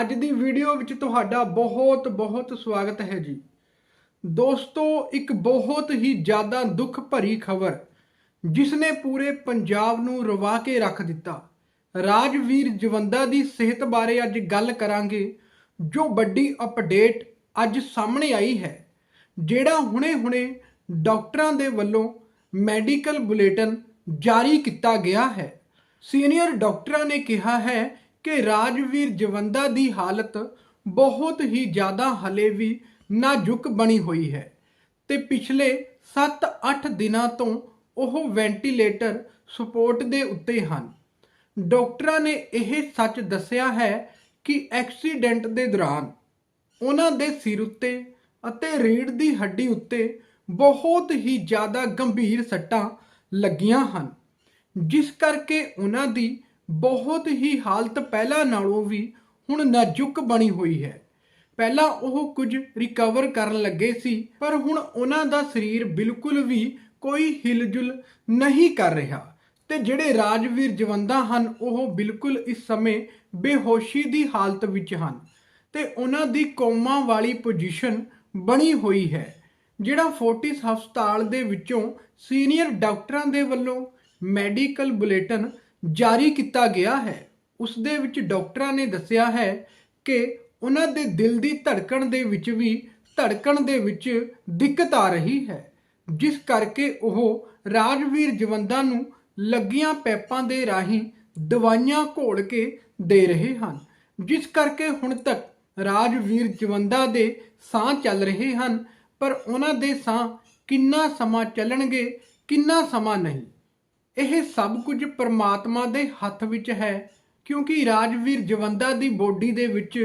ਅੱਜ ਦੀ ਵੀਡੀਓ ਵਿੱਚ ਤੁਹਾਡਾ ਬਹੁਤ ਬਹੁਤ ਸਵਾਗਤ ਹੈ ਜੀ। ਦੋਸਤੋ, ਇੱਕ ਬਹੁਤ ਹੀ ਜ਼ਿਆਦਾ ਦੁੱਖ ਭਰੀ ਖਬਰ ਜਿਸ ਨੇ ਪੂਰੇ ਪੰਜਾਬ ਨੂੰ ਰਵਾ ਕੇ ਰੱਖ ਦਿੱਤਾ। ਰਾਜਵੀਰ ਜਵੰਦਾ ਦੀ ਸਿਹਤ ਬਾਰੇ ਅੱਜ ਗੱਲ ਕਰਾਂਗੇ, ਜੋ ਵੱਡੀ ਅਪਡੇਟ ਅੱਜ ਸਾਹਮਣੇ ਆਈ ਹੈ, ਜਿਹੜਾ ਹੁਣੇ-ਹੁਣੇ ਡਾਕਟਰਾਂ ਦੇ ਵੱਲੋਂ ਮੈਡੀਕਲ ਬੁਲੇਟਿਨ ਜਾਰੀ ਕੀਤਾ ਗਿਆ ਹੈ। ਸੀਨੀਅਰ ਡਾਕਟਰਾਂ ਨੇ ਕਿਹਾ ਹੈ ਕਿ ਰਾਜਵੀਰ ਜਵੰਦਾ ਦੀ ਹਾਲਤ ਬਹੁਤ ਹੀ ਜ਼ਿਆਦਾ ਹਲੇ ਵੀ ਨਾਜ਼ੁਕ ਬਣੀ ਹੋਈ ਹੈ ਤੇ ਪਿਛਲੇ 7-8 ਦਿਨਾਂ ਤੋਂ ਉਹ ਵੈਂਟੀਲੇਟਰ ਸਪੋਰਟ ਦੇ ਉੱਤੇ ਹਨ। ਡਾਕਟਰਾਂ ਨੇ ਇਹ ਸੱਚ ਦੱਸਿਆ ਹੈ ਕਿ ਐਕਸੀਡੈਂਟ ਦੇ ਦੌਰਾਨ ਉਹਨਾਂ ਦੇ ਸਿਰ ਉੱਤੇ ਅਤੇ ਰੀੜ੍ਹ ਦੀ ਹੱਡੀ ਉੱਤੇ ਬਹੁਤ ਹੀ ਜ਼ਿਆਦਾ ਗੰਭੀਰ ਸੱਟਾਂ ਲੱਗੀਆਂ ਹਨ, ਜਿਸ ਕਰਕੇ ਉਹਨਾਂ ਦੀ ਬਹੁਤ ਹੀ ਹਾਲਤ ਪਹਿਲਾਂ ਨਾਲੋਂ ਵੀ ਹੁਣ ਨਾਜ਼ੁਕ ਬਣੀ ਹੋਈ ਹੈ। ਪਹਿਲਾਂ ਉਹ ਕੁਝ ਰਿਕਵਰ ਕਰਨ ਲੱਗੇ ਸੀ, ਪਰ ਹੁਣ ਉਹਨਾਂ ਦਾ ਸਰੀਰ ਬਿਲਕੁਲ ਵੀ ਕੋਈ ਹਿਲਜੁਲ ਨਹੀਂ ਕਰ ਰਿਹਾ ਤੇ ਜਿਹੜੇ ਰਾਜਵੀਰ ਜਵੰਦਾ ਹਨ, ਉਹ ਬਿਲਕੁਲ ਇਸ ਸਮੇਂ ਬੇਹੋਸ਼ੀ ਦੀ ਹਾਲਤ ਵਿੱਚ ਹਨ ਤੇ ਉਹਨਾਂ ਦੀ ਕੋਮਾ ਵਾਲੀ ਪੋਜੀਸ਼ਨ ਬਣੀ ਹੋਈ ਹੈ, ਜਿਹੜਾ ਫੋਰਟਿਸ ਹਸਪਤਾਲ ਦੇ ਵਿੱਚੋਂ ਸੀਨੀਅਰ ਡਾਕਟਰਾਂ ਦੇ ਵੱਲੋਂ ਮੈਡੀਕਲ ਬੁਲੇਟਿਨ ਜਾਰੀ ਕੀਤਾ ਗਿਆ ਹੈ। ਉਸ ਦੇ ਵਿੱਚ ਡਾਕਟਰਾਂ ਨੇ ਦੱਸਿਆ ਹੈ ਕਿ ਉਹਨਾਂ ਦੇ ਦਿਲ ਦੀ ਧੜਕਣ ਦੇ ਵਿੱਚ ਵੀ ਧੜਕਣ ਦੇ ਵਿੱਚ ਦਿੱਕਤ ਆ ਰਹੀ ਹੈ, ਜਿਸ ਕਰਕੇ ਉਹ ਰਾਜਵੀਰ ਜਵੰਦਾ ਨੂੰ ਲੱਗੀਆਂ ਪੈਪਾਂ ਦੇ ਰਾਹੀਂ ਦਵਾਈਆਂ ਘੋਲ ਕੇ ਦੇ ਰਹੇ ਹਨ, ਜਿਸ ਕਰਕੇ ਹੁਣ ਤੱਕ ਰਾਜਵੀਰ ਜਵੰਦਾ ਦੇ ਸਾਹ ਚੱਲ ਰਹੇ ਹਨ, ਪਰ ਉਹਨਾਂ ਦੇ ਸਾਹ ਕਿੰਨਾ ਸਮਾਂ ਚੱਲਣਗੇ, ਕਿੰਨਾ ਸਮਾਂ ਨਹੀਂ। ਇਹ ਸਭ ਕੁਝ ਪਰਮਾਤਮਾ ਦੇ ਹੱਥ ਵਿੱਚ ਹੈ, ਕਿਉਂਕਿ ਰਾਜਵੀਰ ਜਵੰਦਾ ਦੀ ਬੋਡੀ ਦੇ ਵਿੱਚ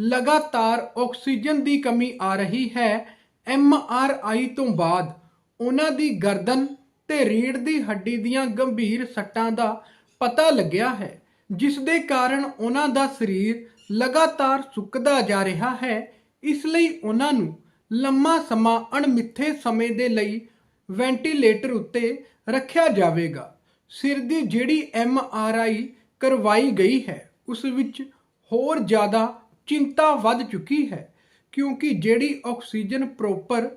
ਲਗਾਤਾਰ ਆਕਸੀਜਨ ਦੀ ਕਮੀ ਆ ਰਹੀ ਹੈ। ਐਮ ਆਰ ਆਈ ਤੋਂ ਬਾਅਦ ਉਹਨਾਂ ਦੀ ਗਰਦਨ ਤੇ ਰੀੜ ਦੀ ਹੱਡੀ ਦੀਆਂ ਗੰਭੀਰ ਸੱਟਾਂ ਦਾ ਪਤਾ ਲੱਗਿਆ ਹੈ, ਜਿਸ ਦੇ ਕਾਰਨ ਉਹਨਾਂ ਦਾ ਸਰੀਰ ਲਗਾਤਾਰ ਸੁੱਕਦਾ ਜਾ ਰਿਹਾ ਹੈ। ਇਸ ਲਈ ਉਹਨਾਂ ਨੂੰ ਲੰਮਾ ਸਮਾਂ ਅਣਮਿੱਥੇ ਸਮੇਂ ਦੇ ਲਈ ਵੈਂਟੀਲੇਟਰ ਉੱਤੇ ਰੱਖਿਆ ਜਾਵੇਗਾ। ਸਿਰ ਦੀ ਜਿਹੜੀ ਐਮ ਆਰ ਆਈ ਕਰਵਾਈ ਗਈ ਹੈ, ਉਸ ਵਿੱਚ ਹੋਰ ਜ਼ਿਆਦਾ ਚਿੰਤਾ ਵੱਧ ਚੁੱਕੀ ਹੈ, ਕਿਉਂਕਿ ਜਿਹੜੀ ਆਕਸੀਜਨ ਪ੍ਰੋਪਰ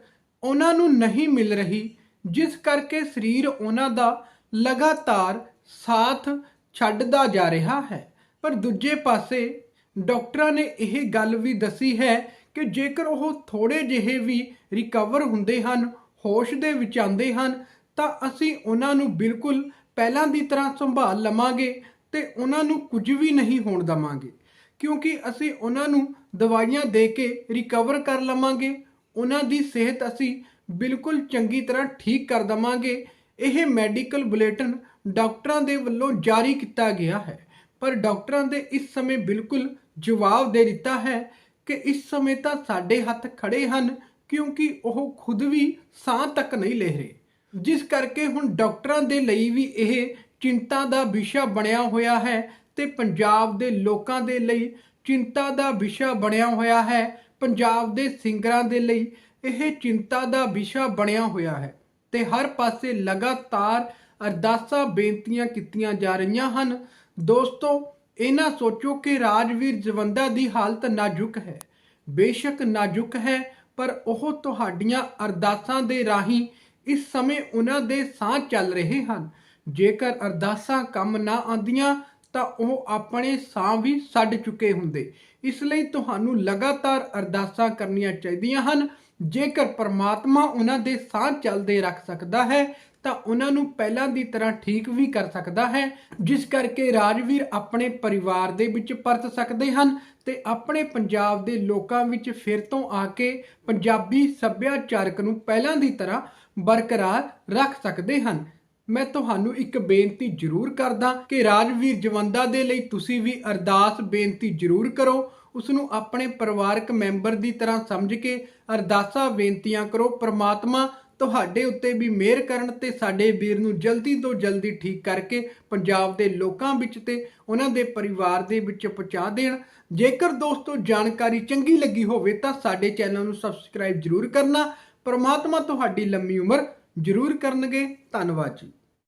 ਉਹਨਾਂ ਨੂੰ ਨਹੀਂ ਮਿਲ ਰਹੀ, ਜਿਸ ਕਰਕੇ ਸਰੀਰ ਉਹਨਾਂ ਦਾ ਲਗਾਤਾਰ ਸਾਥ ਛੱਡਦਾ ਜਾ ਰਿਹਾ ਹੈ। ਪਰ ਦੂਜੇ ਪਾਸੇ, ਡਾਕਟਰਾਂ ਨੇ ਇਹ ਗੱਲ ਵੀ ਦੱਸੀ ਹੈ ਕਿ ਜੇਕਰ ਉਹ ਥੋੜੇ ਜਿਹੇ ਵੀ ਰਿਕਵਰ ਹੁੰਦੇ ਹਨ, ਹੋਸ਼ ਦੇ ਵਿੱਚ ਆਉਂਦੇ ਹਨ, ਤਾਂ ਅਸੀਂ ਉਹਨਾਂ ਨੂੰ ਬਿਲਕੁਲ ਪਹਿਲਾਂ ਦੀ ਤਰ੍ਹਾਂ ਸੰਭਾਲ ਲਵਾਂਗੇ ਤੇ ਉਹਨਾਂ ਨੂੰ ਕੁਝ ਵੀ ਨਹੀਂ ਹੋਣ ਦਵਾਂਗੇ। ਕਿਉਂਕਿ ਅਸੀਂ ਉਹਨਾਂ ਨੂੰ ਦਵਾਈਆਂ ਦੇ ਕੇ ਰਿਕਵਰ ਕਰ ਲਵਾਂਗੇ। ਉਹਨਾਂ ਦੀ ਸਿਹਤ ਅਸੀਂ ਬਿਲਕੁਲ ਚੰਗੀ ਤਰ੍ਹਾਂ ਠੀਕ ਕਰ ਦਵਾਂਗੇ। ਇਹ ਮੈਡੀਕਲ ਬੁਲੇਟਿਨ ਡਾਕਟਰਾਂ ਦੇ ਵੱਲੋਂ ਜਾਰੀ ਕੀਤਾ ਗਿਆ ਹੈ। ਪਰ ਡਾਕਟਰਾਂ ਦੇ ਇਸ ਸਮੇਂ ਬਿਲਕੁਲ ਜਵਾਬ ਦੇ ਦਿੱਤਾ ਹੈ ਕਿ ਇਸ ਸਮੇਂ ਤਾਂ ਸਾਡੇ ਹੱਥ ਖੜੇ ਹਨ ਕਿਉਂਕਿ ਉਹ ਖੁਦ ਵੀ ਸਾਹ ਤੱਕ ਨਹੀਂ ਲੈ ਰਹੇ। ਜਿਸ ਕਰਕੇ ਹੁਣ ਡਾਕਟਰਾਂ ਦੇ ਲਈ ਵੀ ਇਹ ਚਿੰਤਾ ਦਾ ਵਿਸ਼ਾ ਬਣਿਆ ਹੋਇਆ ਹੈ ਤੇ ਪੰਜਾਬ ਦੇ ਲੋਕਾਂ ਦੇ ਲਈ ਚਿੰਤਾ ਦਾ ਵਿਸ਼ਾ ਬਣਿਆ ਹੋਇਆ ਹੈ, ਪੰਜਾਬ ਦੇ ਸਿੰਗਰਾਂ ਦੇ ਲਈ ਇਹ ਚਿੰਤਾ ਦਾ ਵਿਸ਼ਾ ਬਣਿਆ ਹੋਇਆ ਹੈ ਤੇ ਹਰ ਪਾਸੇ ਲਗਾਤਾਰ ਅਰਦਾਸਾਂ ਬੇਨਤੀਆਂ ਕੀਤੀਆਂ ਜਾ ਰਹੀਆਂ ਹਨ। ਦੋਸਤੋ, ਇਹਨਾਂ ਸੋਚੋ ਕਿ ਰਾਜਵੀਰ ਜਵੰਦਾ ਦੀ ਹਾਲਤ ਨਾਜ਼ੁਕ ਹੈ, ਬੇਸ਼ੱਕ ਨਾਜ਼ੁਕ ਹੈ, ਪਰ ਉਹ ਤੁਹਾਡੀਆਂ ਅਰਦਾਸਾਂ ਦੇ ਰਾਹੀਂ ਇਸ ਸਮੇਂ ਉਹਨਾਂ ਦੇ ਸਾਹ ਚੱਲ ਰਹੇ ਹਨ। ਜੇਕਰ ਅਰਦਾਸਾਂ ਕੰਮ ਨਾ ਆਂਦੀਆਂ ਤਾਂ ਉਹ ਆਪਣੇ ਸਾਹ ਵੀ ਛੱਡ ਚੁੱਕੇ ਹੁੰਦੇ। ਇਸ ਲਈ ਤੁਹਾਨੂੰ ਲਗਾਤਾਰ ਅਰਦਾਸਾਂ ਕਰਨੀਆਂ ਚਾਹੀਦੀਆਂ ਹਨ। ਜੇਕਰ ਪਰਮਾਤਮਾ ਉਹਨਾਂ ਦੇ ਸਾਹ ਚੱਲਦੇ ਰੱਖ ਸਕਦਾ ਹੈ ਤਾਂ ਉਹਨਾਂ ਨੂੰ ਪਹਿਲਾਂ ਦੀ ਤਰ੍ਹਾਂ ਠੀਕ ਵੀ ਕਰ ਸਕਦਾ ਹੈ, ਜਿਸ ਕਰਕੇ ਰਾਜਵੀਰ ਆਪਣੇ ਪਰਿਵਾਰ ਦੇ ਵਿੱਚ ਪਰਤ ਸਕਦੇ ਹਨ ਤੇ ਆਪਣੇ ਪੰਜਾਬ ਦੇ ਲੋਕਾਂ ਵਿੱਚ ਫਿਰ ਤੋਂ ਆ ਕੇ ਪੰਜਾਬੀ ਸੱਭਿਆਚਾਰਕ ਨੂੰ ਪਹਿਲਾਂ ਦੀ ਤਰ੍ਹਾਂ ਬਰਕਰਾਰ ਰੱਖ ਸਕਦੇ ਹਨ। ਮੈਂ ਤੁਹਾਨੂੰ ਇੱਕ ਬੇਨਤੀ ਜ਼ਰੂਰ ਕਰਦਾ ਕਿ ਰਾਜਵੀਰ ਜਵੰਦਾ ਦੇ ਲਈ ਤੁਸੀਂ ਵੀ ਅਰਦਾਸ ਬੇਨਤੀ ਜ਼ਰੂਰ ਕਰੋ। ਉਸ ਨੂੰ ਆਪਣੇ ਪਰਿਵਾਰਕ ਮੈਂਬਰ ਦੀ ਤਰ੍ਹਾਂ ਸਮਝ ਕੇ ਅਰਦਾਸਾਂ ਬੇਨਤੀਆਂ ਕਰੋ। ਪ੍ਰਮਾਤਮਾ ਤੁਹਾਡੇ ਉੱਤੇ ਵੀ ਮਿਹਰ ਕਰਨ ਤੇ ਸਾਡੇ ਵੀਰ ਨੂੰ ਜਲਦੀ ਤੋਂ ਜਲਦੀ ਠੀਕ ਕਰਕੇ ਪੰਜਾਬ ਦੇ ਲੋਕਾਂ ਵਿੱਚ ਤੇ ਉਹਨਾਂ ਦੇ ਪਰਿਵਾਰ ਦੇ ਵਿੱਚ ਪਹੁੰਚਾ ਦੇਣ। ਜੇਕਰ ਦੋਸਤੋ ਜਾਣਕਾਰੀ ਚੰਗੀ ਲੱਗੀ ਹੋਵੇ ਤਾਂ ਸਾਡੇ ਚੈਨਲ ਨੂੰ ਸਬਸਕ੍ਰਾਈਬ ਜ਼ਰੂਰ ਕਰਨਾ। ਪਰਮਾਤਮਾ ਤੁਹਾਡੀ ਲੰਮੀ ਉਮਰ ਜ਼ਰੂਰ ਕਰਨਗੇ। ਧੰਨਵਾਦ ਜੀ।